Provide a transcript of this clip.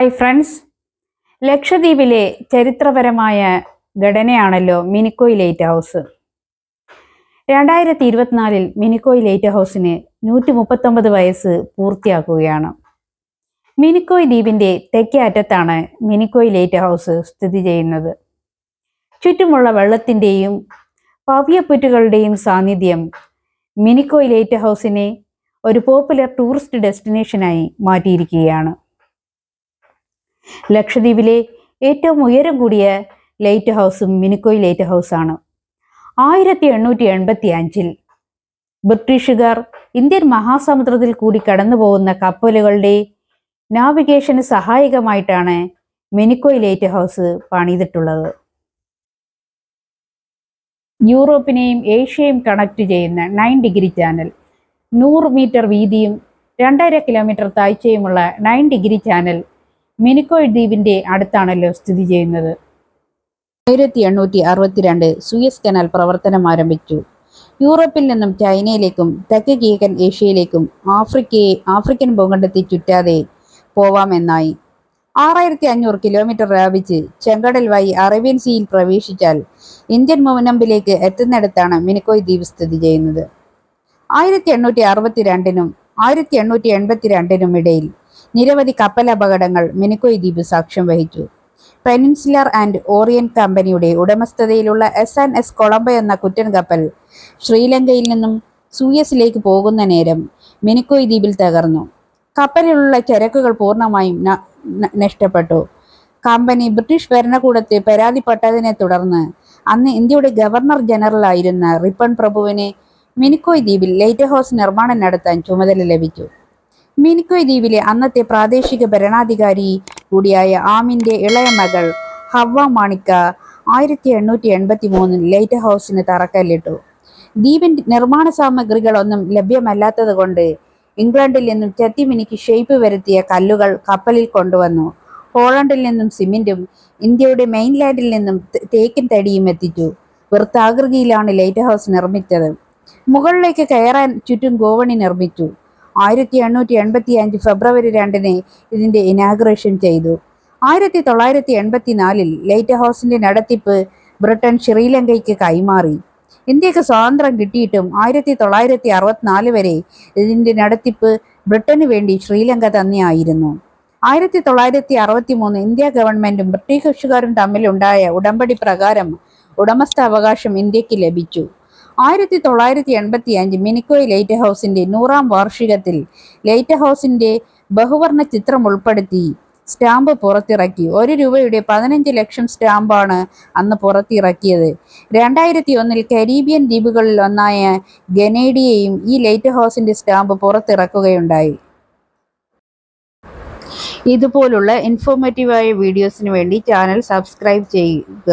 Hi friends ലക്ഷദ്വീപിലെ ചരിത്രപരമായ ഘടനയാണല്ലോ Minicoy light house രണ്ടായിരത്തി ഇരുപത്തിനാലിൽ മിനിക്കോയ് ലൈറ്റ് ഹൗസിന് നൂറ്റി മുപ്പത്തൊമ്പത് വയസ്സ് പൂർത്തിയാക്കുകയാണ്. മിനിക്കോയ് ദ്വീപിന്റെ തെക്കേ അറ്റത്താണ് മിനിക്കോയ് ലൈറ്റ് ഹൗസ് സ്ഥിതി ചെയ്യുന്നത്. ചുറ്റുമുള്ള വെള്ളത്തിന്റെയും പവ്യപ്പുറ്റുകളുടെയും സാന്നിധ്യം മിനിക്കോയ് ലൈറ്റ് ഹൗസിനെ ഒരു പോപ്പുലർ ടൂറിസ്റ്റ് ഡെസ്റ്റിനേഷനായി മാറ്റിയിരിക്കുകയാണ്. ലക്ഷദ്വീപിലെ ഏറ്റവും ഉയരം കൂടിയ ലൈറ്റ് ഹൗസും മിനിക്കോയ് ലൈറ്റ് ഹൗസാണ് ആയിരത്തി എണ്ണൂറ്റി എൺപത്തി അഞ്ചിൽ ബ്രിട്ടീഷുകാർ ഇന്ത്യൻ മഹാസമുദ്രത്തിൽ കൂടി കടന്നു പോകുന്ന കപ്പലുകളുടെ നാവിഗേഷന് സഹായകമായിട്ടാണ് മിനിക്കോയ് ലൈറ്റ് ഹൗസ് പണിതിട്ടുള്ളത്. യൂറോപ്പിനെയും ഏഷ്യയും കണക്ട് ചെയ്യുന്ന നയൻ ഡിഗ്രി ചാനൽ നൂറ് മീറ്റർ വീതിയും രണ്ടര കിലോമീറ്റർ താഴ്ചയുമുള്ള നയൻ ഡിഗ്രി ചാനൽ മിനിക്കോയ് ദ്വീപിന്റെ അടുത്താണല്ലോ സ്ഥിതി ചെയ്യുന്നത്. ആയിരത്തി എണ്ണൂറ്റി അറുപത്തിരണ്ട് സുയസ് കനാൽ പ്രവർത്തനം ആരംഭിച്ചു. യൂറോപ്പിൽ നിന്നും ചൈനയിലേക്കും തെക്ക് കിഴക്കൻ ഏഷ്യയിലേക്കും ആഫ്രിക്കയെ ആഫ്രിക്കൻ ഭൂഖണ്ഡത്തിൽ ചുറ്റാതെ പോവാമെന്നായി. ആറായിരത്തി അഞ്ഞൂറ് കിലോമീറ്റർ വ്യാപിച്ച് ചെങ്കടൽ വഴി അറേബ്യൻ സീയിൽ പ്രവേശിച്ചാൽ ഇന്ത്യൻ മുനമ്പിലേക്ക് എത്തുന്നിടത്താണ് മിനിക്കോയ് ദ്വീപ് സ്ഥിതി ചെയ്യുന്നത്. ആയിരത്തി എണ്ണൂറ്റി അറുപത്തിരണ്ടിനും ആയിരത്തി എണ്ണൂറ്റി എൺപത്തിരണ്ടിനും ഇടയിൽ നിരവധി കപ്പലപകടങ്ങൾ മിനിക്കോയ് ദ്വീപ് സാക്ഷ്യം വഹിച്ചു. പെനിൻസുലർ ആൻഡ് ഓറിയൻ കമ്പനിയുടെ ഉടമസ്ഥതയിലുള്ള എസ് ആൻഡ് എസ് കൊളംബോ എന്ന കുറ്റൻ കപ്പൽ ശ്രീലങ്കയിൽ നിന്നും സൂയസിലേക്ക് പോകുന്ന നേരം മിനിക്കോയ് ദ്വീപിൽ തകർന്നു. കപ്പലിലുള്ള ചരക്കുകൾ പൂർണമായും നഷ്ടപ്പെട്ടു. കമ്പനി ബ്രിട്ടീഷ് ഭരണകൂടത്തെ പരാതിപ്പെട്ടതിനെ തുടർന്ന് അന്ന് ഇന്ത്യയുടെ ഗവർണർ ജനറൽ ആയിരുന്ന റിപ്പൺ പ്രഭുവിനെ മിനിക്കോയ് ദ്വീപിൽ ലൈറ്റ് ഹൗസ് നിർമ്മാണം നടത്താൻ ചുമതല ലഭിച്ചു. മിനിക്കോയ് ദ്വീപിലെ അന്നത്തെ പ്രാദേശിക ഭരണാധികാരി കൂടിയായ ആമിന്റെ ഇളയ മകൾ ഹവ മാണിക്ക ആയിരത്തി എണ്ണൂറ്റി എൺപത്തി മൂന്നിൽ ലൈറ്റ് ഹൗസിന് തറക്കല്ലിട്ടു. ദ്വീപിന്റെ നിർമ്മാണ സാമഗ്രികളൊന്നും ലഭ്യമല്ലാത്തത് കൊണ്ട് ഇംഗ്ലണ്ടിൽ നിന്നും ചെത്തിമിനിക്ക് ഷേപ്പ് വരുത്തിയ കല്ലുകൾ കപ്പലിൽ കൊണ്ടുവന്നു. പോളണ്ടിൽ നിന്നും സിമെന്റും ഇന്ത്യയുടെ മെയിൻലാൻഡിൽ നിന്നും തേക്കിൻ തടിയും എത്തിച്ചു. വൃത്താകൃതിയിലാണ് ലൈറ്റ് ഹൗസ് നിർമ്മിച്ചത്. മുകളിലേക്ക് കയറാൻ ചുറ്റും ഗോവണി നിർമ്മിച്ചു. ആയിരത്തി എണ്ണൂറ്റി എൺപത്തി അഞ്ച് ഫെബ്രുവരി രണ്ടിന് ഇതിന്റെ ഇനാഗ്രേഷൻ ചെയ്തു. ആയിരത്തി തൊള്ളായിരത്തി എൺപത്തിനാലിൽ ലൈറ്റ് ഹൗസിന്റെ നടത്തിപ്പ് ബ്രിട്ടൻ ശ്രീലങ്കയ്ക്ക് കൈമാറി. ഇന്ത്യയ്ക്ക് സ്വാതന്ത്ര്യം കിട്ടിയിട്ടും ആയിരത്തി തൊള്ളായിരത്തി അറുപത്തിനാല് വരെ ഇതിന്റെ നടത്തിപ്പ് ബ്രിട്ടന് വേണ്ടി ശ്രീലങ്ക തന്നെയായിരുന്നു. ആയിരത്തി തൊള്ളായിരത്തി അറുപത്തി മൂന്ന് ഇന്ത്യ ഗവൺമെന്റും ബ്രിട്ടീഷുകാരും തമ്മിലുണ്ടായ ഉടമ്പടി പ്രകാരം ഉടമസ്ഥാവകാശം ഇന്ത്യയ്ക്ക് ലഭിച്ചു. ആയിരത്തി തൊള്ളായിരത്തി എൺപത്തി അഞ്ച് മിനിക്കോയ് ലൈറ്റ് ഹൗസിന്റെ നൂറാം വാർഷികത്തിൽ ലൈറ്റ് ഹൗസിന്റെ ബഹുവർണ ചിത്രം ഉൾപ്പെടുത്തി. സ്റ്റാമ്പ് പുറത്തിറക്കി. ഒരു രൂപയുടെ പതിനഞ്ച് ലക്ഷം സ്റ്റാമ്പാണ് അന്ന് പുറത്തിറക്കിയത്. രണ്ടായിരത്തി ഒന്നിൽ കരീബിയൻ ദ്വീപുകളിൽ ഒന്നായ ഗനേഡിയയും ഈ ലൈറ്റ് ഹൗസിന്റെ സ്റ്റാമ്പ് പുറത്തിറക്കുകയുണ്ടായി. ഇതുപോലുള്ള ഇൻഫോർമേറ്റീവായ വീഡിയോസിന് വേണ്ടി ചാനൽ സബ്സ്ക്രൈബ് ചെയ്യുക.